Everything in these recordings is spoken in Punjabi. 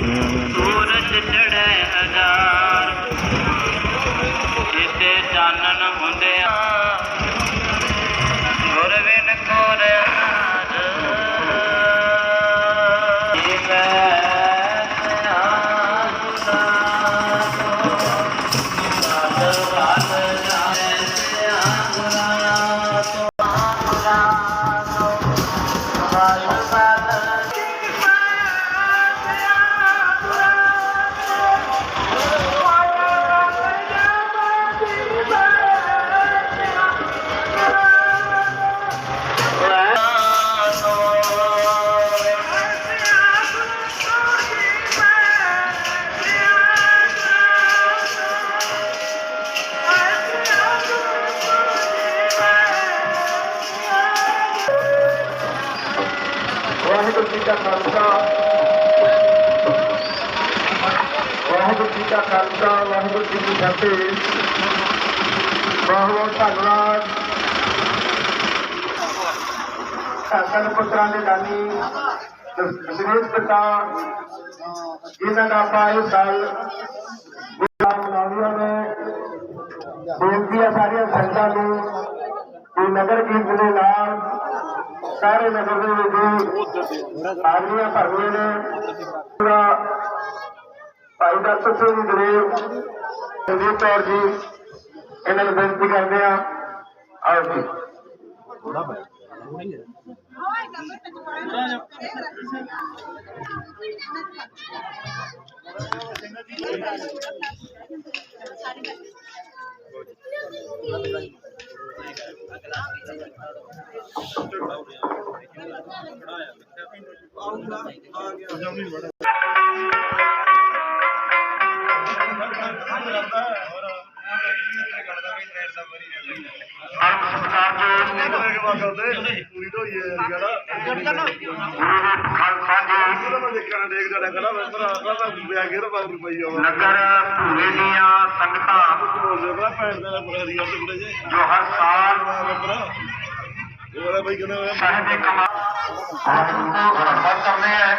Yeah. ਜੀ ਕਾ ਖਾਲਸਾ ਵਾਹਿਗੁਰੂ ਜੀ ਕਾ ਖਾਲਸਾ ਵਾਹਿਗੁਰੂ ਜੀ ਕੀ ਫਤਿਹ ਬਹੁਤ ਬਹੁਤ ਧੰਨਵਾਦ ਸਾਸਨ ਪੁੱਤਰਾਂ ਦੇ ਦਾਨੀ ਦਸ਼ਮੇਸ਼ ਪਿਤਾ ਇਹਨਾਂ ਦਾ ਆਪਾਂ ਇਸ ਸਾਲ ਗੁਰਦਾਸ ਮਨਾਉਣੀਆਂ ਵਿੱਚ ਆਦਮੀਆਂ ਭਰਵੇਂ ਨੇ ਭਾਈ ਡਾਕਟਰ ਸਿੰਘ ਗਰੇਵ ਸੰਦੀਪ ਕੌਰ ਜੀ, ਇਹਨਾਂ ਨੂੰ ਬੇਨਤੀ ਕਰਦੇ ਆ ਆਓ ਜੀ। ਆਪ ਸਤਿਕਾਰ ਜੋ ਖਾਲਸਾ ਜੀ نگر پورے دیا سنگت جو ہر سال کرنے ہیں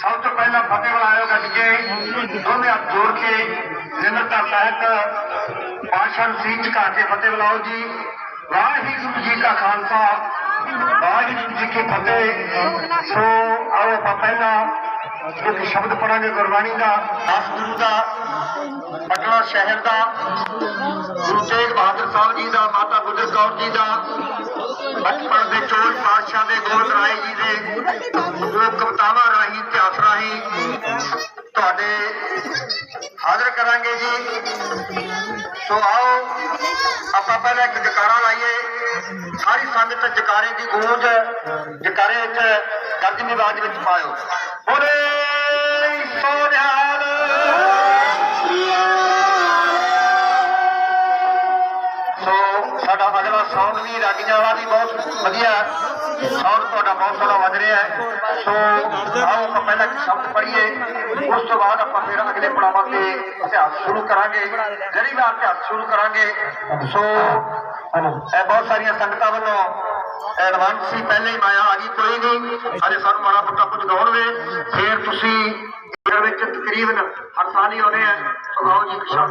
ਸਭ ਤੋਂ ਪਹਿਲਾਂ ਫਤਿਹ ਬੁਲਾਇਓ ਗੱਜ ਕੇ। ਦੋਨੇ ਹੱਥ ਜੋੜ ਕੇ ਨਿਮਰਤਾ ਸਹਿਤ ਭਾਸ਼ਣ ਸੀ ਝੁਕਾ ਕੇ ਫਤਿਹ ਬੁਲਾਓ ਜੀ। ਵਾਹਿਗੁਰੂ ਜੀ ਕਾ ਖਾਲਸਾ। ਵਾਹਿਗੁਰੂ ਜੀ ਕੀ ਫਤਿਹ। ਸੋ ਆਓ ਆਪਾਂ ਪਹਿਲਾਂ ਇੱਕ ਸ਼ਬਦ ਪੜਾਂਗੇ ਗੁਰਬਾਣੀ ਦਾ ਦਸ ਗੁਰੂ ਦਾ, ਪਟਨਾ ਸ਼ਹਿਰ ਦਾ, ਗੁਰੂ ਤੇਗ ਬਹਾਦਰ ਸਾਹਿਬ ਜੀ ਦਾ, ਮਾਤਾ ਗੁਜਰ ਕੌਰ ਜੀ ਦਾ, ਬਚਪਨ ਦੇ ਚੋਰ ਪਾਤਸ਼ਾਹ ਦੇ ਗੋਦ ਰਾਏ ਜੀ ਦੇ। ਪਹਿਲਾਂ ਇੱਕ ਜਕਾਰਾ ਲਾਈਏ। ਸਾਰੀ ਸੰਗਤ ਜਕਾਰੇ ਦੀ ਗੂੰਜ, ਜਕਾਰੇ ਵਿੱਚ ਗਰਜਨੀ ਆਵਾਜ਼ ਵਿੱਚ ਪਾਇਓ। ਬੋਲੇ ਸੋਨਿਹਾਲ। ਸੋ ਸਾਡਾ ਅਗਲਾ ਸੌਂਗ ਵੀ ਰਾਗੀਆਂ ਵਾਲਾ ਵੀ ਬਹੁਤ ਵਧੀਆ। ਸੌਂਗ ਤੁਹਾਡਾ ਬਹੁਤ ਸੋਹਣਾ ਵੱਜ ਰਿਹਾ ਹੈ। ਸੋ ਆਓ ਆਪਾਂ ਪਹਿਲਾਂ ਇੱਕ ਸ਼ਬਦ ਪੜ੍ਹੀਏ। اس تو بعد اپنا اگلے پڑھاوا کے گے سو بہت ساری تو تقریباً ہر سال ہی آنے ہیں۔ سو جیت سات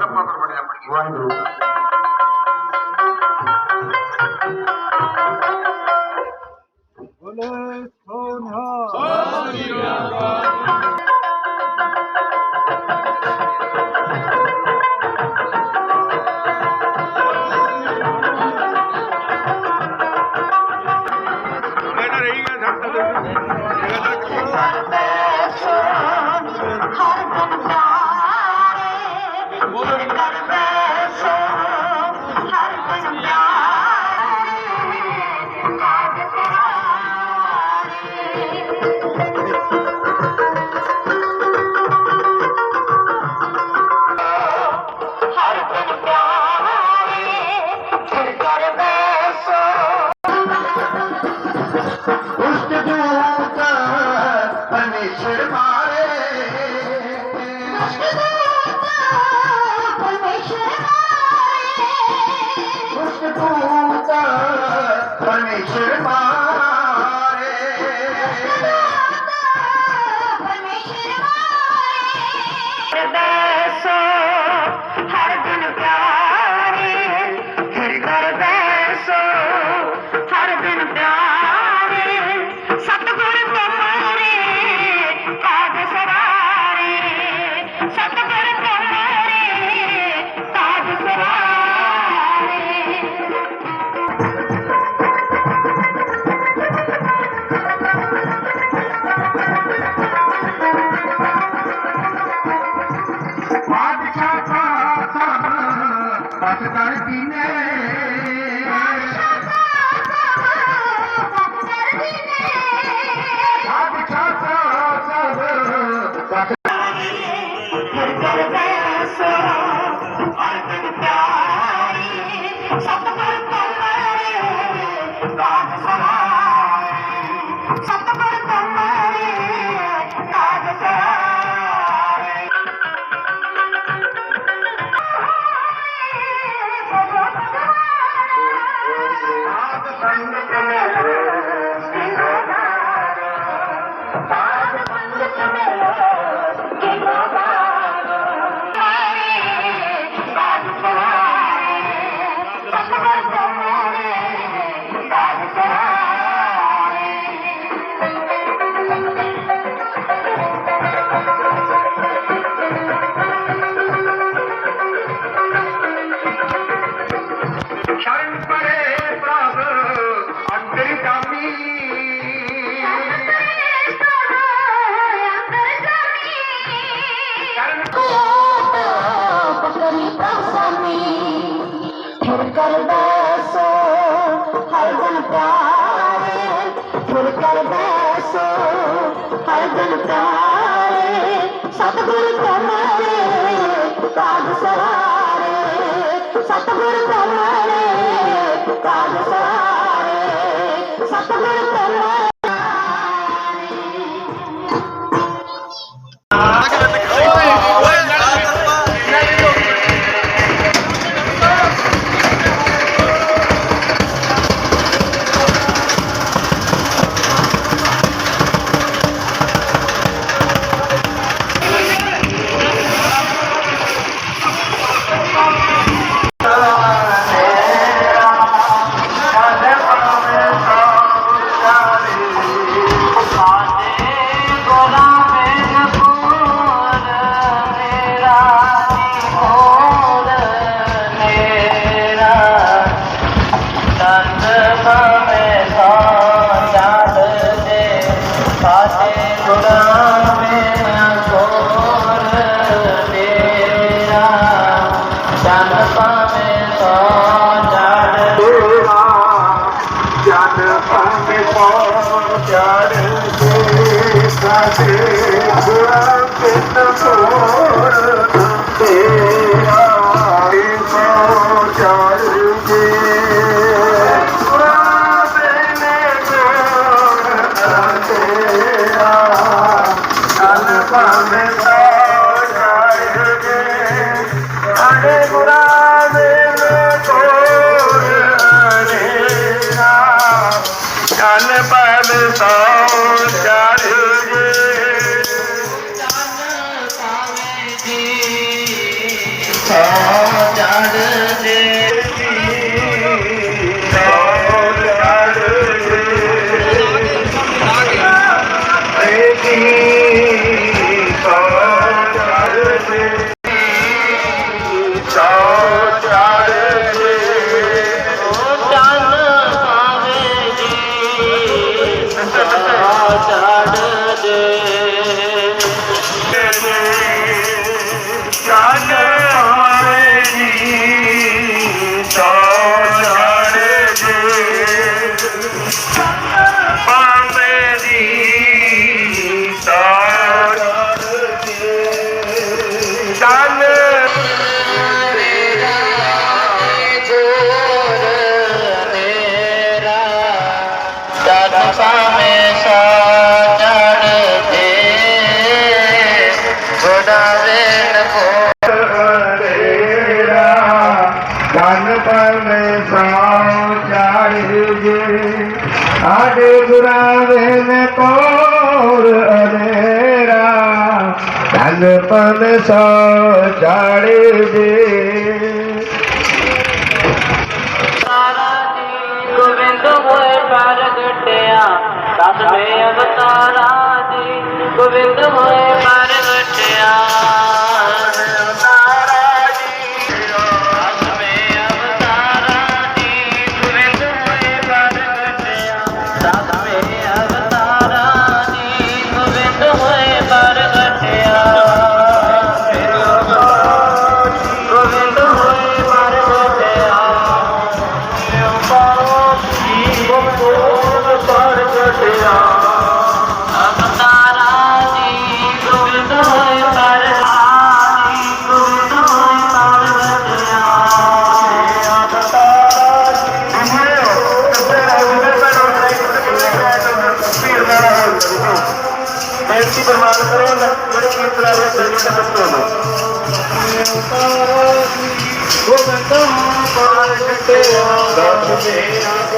ਕਮਾਰੇ ਕਾਜ ਸਹਾਰੇ ਸਤਿਗੁਰ ਕਮਾਰੇ ਕਾਜ ਸਹਾਰੇ ਸਤਿਗੁਰ ਕਮਾਰੇ Yeah. ਸਾਡੇ ਗੁਰਾਵੇ ਨੇ ਕੋਰ ਅਨੇਰਾ। ਧਨ ਪਨ ਸੋ ਚੜੇ ਦੇ ਸਾਰਾ ਜੀ ਗੋਬਿੰਦ ਹੋਏ ਪ੍ਰਗਟਿਆ ਦਸ ਮੇ ਅਵਤਾਰਾ ਜੀ ਗੋਬਿੰਦ ਹੋਏ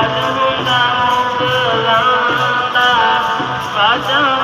Kadın da mutlu landa, kadın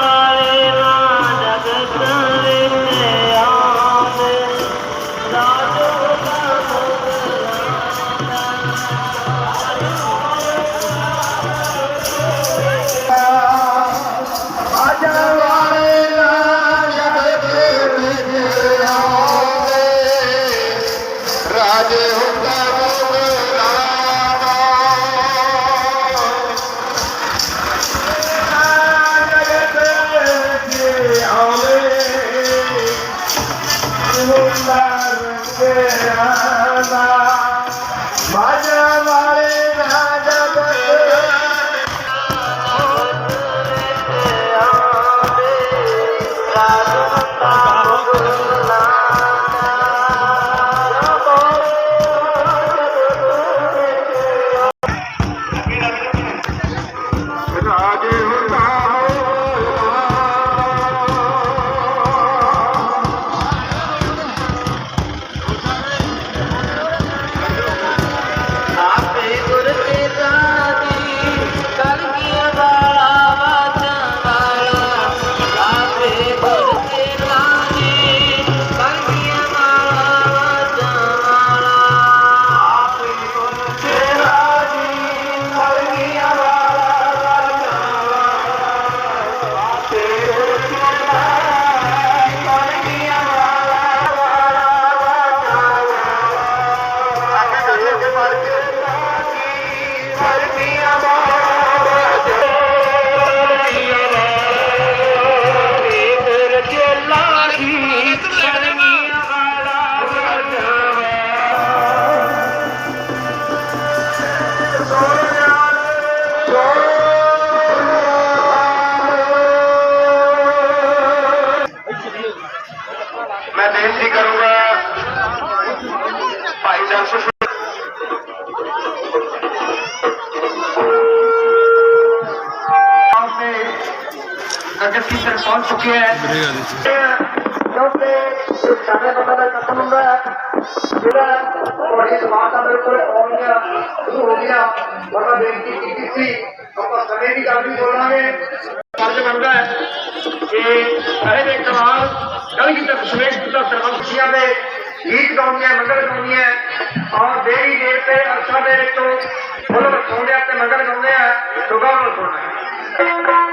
رجب کی طرف پہنچ چکی ہے۔ کیونکہ گیت گاؤں ہے گاؤں اور دیری گاؤں ہے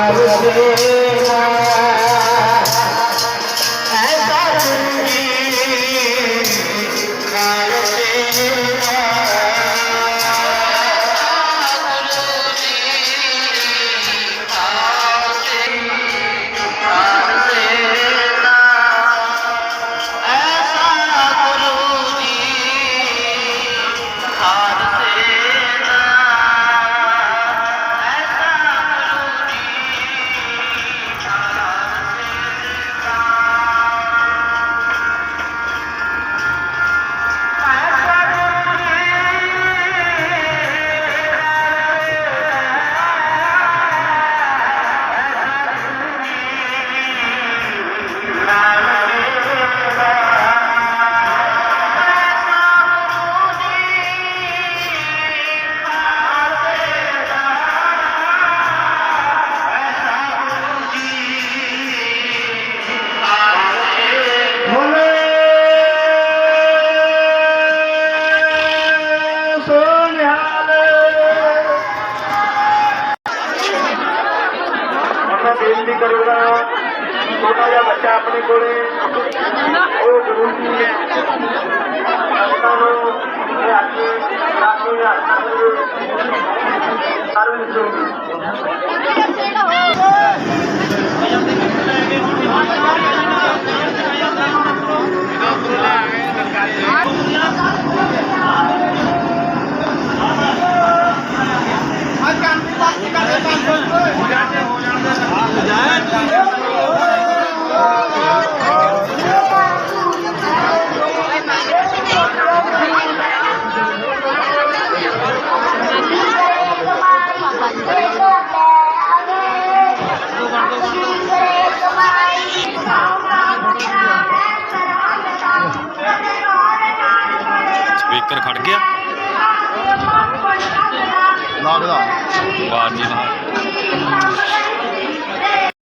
না